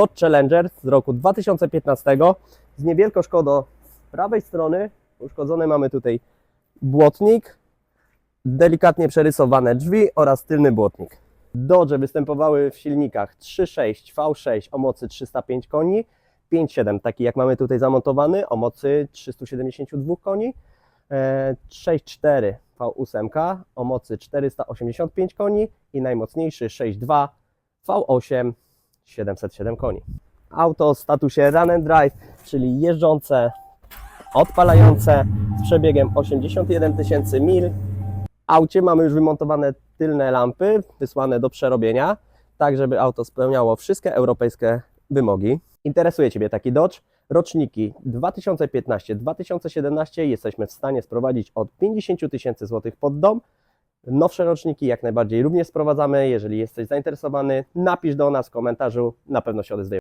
Dodge Challenger z roku 2015 z niewielką szkodą z prawej strony. Uszkodzony mamy tutaj błotnik, delikatnie przerysowane drzwi oraz tylny błotnik. Dodge występowały w silnikach 3.6 V6 o mocy 305 koni, 5.7 taki jak mamy tutaj zamontowany o mocy 372 koni, e, 6.4 V8 o mocy 485 koni i najmocniejszy 6.2 V8 707 koni. Auto o statusie Run and Drive, czyli jeżdżące, odpalające z przebiegiem 81 tysięcy mil. W aucie mamy już wymontowane tylne lampy wysłane do przerobienia, tak żeby auto spełniało wszystkie europejskie wymogi. Interesuje Ciebie taki Dodge? Roczniki 2015-2017 jesteśmy w stanie sprowadzić od 50 tysięcy złotych pod dom. Nowsze roczniki jak najbardziej również sprowadzamy. Jeżeli jesteś zainteresowany, napisz do nas w komentarzu, na pewno się odezwiemy.